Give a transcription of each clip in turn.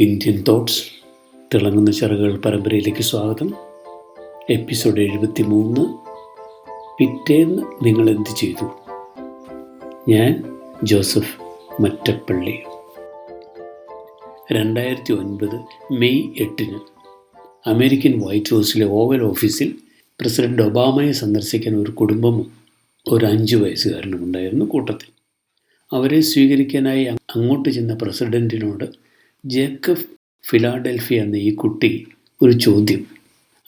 Indian thoughts തിളങ്ങുന്ന ചിറകുകൾ പരമ്പരയിലേക്ക് സ്വാഗതം. എപ്പിസോഡ് എഴുപത്തി മൂന്ന് പിറ്റേന്ന് നിങ്ങൾ എന്ത് ചെയ്തു? ഞാൻ ജോസഫ് മറ്റപ്പള്ളി. രണ്ടായിരത്തി ഒൻപത് മെയ് എട്ടിന് അമേരിക്കൻ വൈറ്റ് ഹൗസിലെ ഓവൽ ഓഫീസിൽ പ്രസിഡന്റ് ഒബാമയെ സന്ദർശിക്കാൻ ഒരു കുടുംബം ഒരു അഞ്ച് വയസ്സുകാരനും ഉണ്ടായിരുന്നു കൂട്ടത്തിൽ. അവരെ സ്വീകരിക്കാനായി അങ്ങോട്ട് ചെന്ന പ്രസിഡന്റിനോട് ജേക്കബ് ഫിലാഡൽഫിയ എന്ന ഈ കുട്ടി ഒരു ചോദ്യം.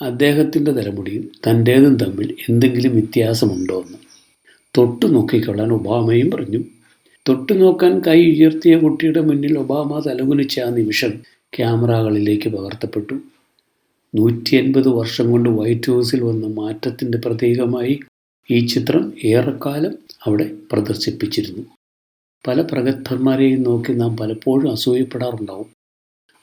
അദ്ദേഹത്തിന്റെ തലമുടിയും തന്റേതും തമ്മിൽ എന്തെങ്കിലും വ്യത്യാസമുണ്ടോ എന്ന് തൊട്ടു നോക്കിക്കൊള്ളാൻ ഒബാമയും പറഞ്ഞു. തൊട്ടു നോക്കാൻ കൈ ഉയർത്തിയ കുട്ടിയുടെ മുന്നിൽ ഒബാമ തലകുലിച്ച ആ നിമിഷം ക്യാമറകളിലേക്ക് പകർത്തപ്പെട്ടു. നൂറ്റി അൻപത് വർഷം കൊണ്ട് വൈറ്റ് ഹൗസിൽ വന്ന മാറ്റത്തിന്റെ പ്രതീകമായി ഈ ചിത്രം ഏറെക്കാലം അവിടെ പ്രദർശിപ്പിച്ചിരുന്നു. പല പ്രഗത്ഭന്മാരെയും നോക്കി നാം പലപ്പോഴും അസൂയപ്പെടാറുണ്ടാവും.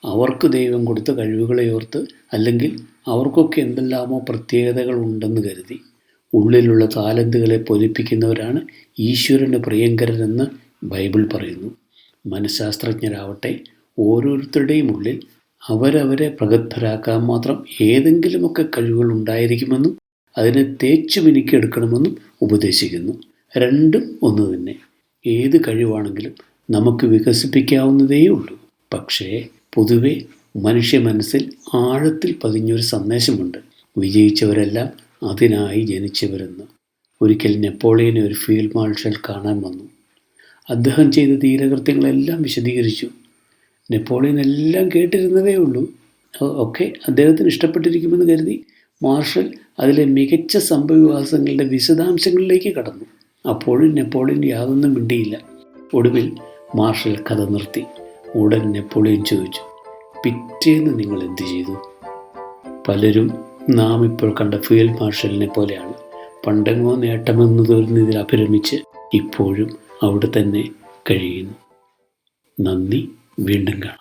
അവർക്ക് ദൈവം കൊടുത്ത കഴിവുകളെ ഓർത്ത് അല്ലെങ്കിൽ അവർക്കൊക്കെ എന്തെല്ലാമോ പ്രത്യേകതകൾ ഉണ്ടെന്ന് കരുതി ഉള്ളിലുള്ള താലന്തുകളെ പൊലിപ്പിക്കുന്നവരാണ് ഈശ്വരന് പ്രിയങ്കരനെന്ന് ബൈബിൾ പറയുന്നു. മനഃശാസ്ത്രജ്ഞരാവട്ടെ ഓരോരുത്തരുടെയും ഉള്ളിൽ അവരവരെ പ്രഗത്ഭരാക്കാൻ മാത്രം ഏതെങ്കിലുമൊക്കെ കഴിവുകൾ ഉണ്ടായിരിക്കുമെന്നും അതിനെ തേച്ചു മിനുക്കിയെടുക്കണമെന്നും ഉപദേശിക്കുന്നു. രണ്ടും ഒന്ന് തന്നെ. ഏത് കഴിവാണെങ്കിലും നമുക്ക് വികസിപ്പിക്കാവുന്നതേ ഉള്ളൂ പക്ഷേ പൊതുവെ മനുഷ്യ മനസ്സിൽ ആഴത്തിൽ പതിഞ്ഞൊരു സന്ദേശമുണ്ട്. വിജയിച്ചവരെല്ലാം അതിനായി ജനിച്ചവരെന്ന്. ഒരിക്കൽ നെപ്പോളിയനെ ഒരു ഫീൽഡ് മാർഷൽ കാണാൻ വന്നു. അദ്ദേഹം ചെയ്ത ധീരകൃത്യങ്ങളെല്ലാം വിശദീകരിച്ചു. നെപ്പോളിയൻ എല്ലാം കേട്ടിരുന്നതേ ഉള്ളൂ. ഒക്കെ അദ്ദേഹത്തിന് ഇഷ്ടപ്പെട്ടിരിക്കുമെന്ന് കരുതി മാർഷൽ അതിലെ മികച്ച സംഭവവികാസങ്ങളുടെ വിശദാംശങ്ങളിലേക്ക് കടന്നു. അപ്പോഴും നെപ്പോളിയൻ യാതൊന്നും മിണ്ടിയില്ല. ഒടുവിൽ മാർഷൽ കഥ നിർത്തി. ഉടൻ നെപ്പോളിയൻ ചോദിച്ചു പിറ്റേന്ന് നിങ്ങൾ എന്ത് ചെയ്തു? പലരും നാം ഇപ്പോൾ കണ്ട ഫീൽഡ് മാർഷലിനെ പോലെയാണ്. പണ്ടെങ്ങോ നേട്ടമെന്ന് തോന്നുന്നതിൽ അഭിരമിച്ച് ഇപ്പോഴും അവിടെ തന്നെ കഴിയുന്നു. നന്ദി വീണ്ടും കാണാം.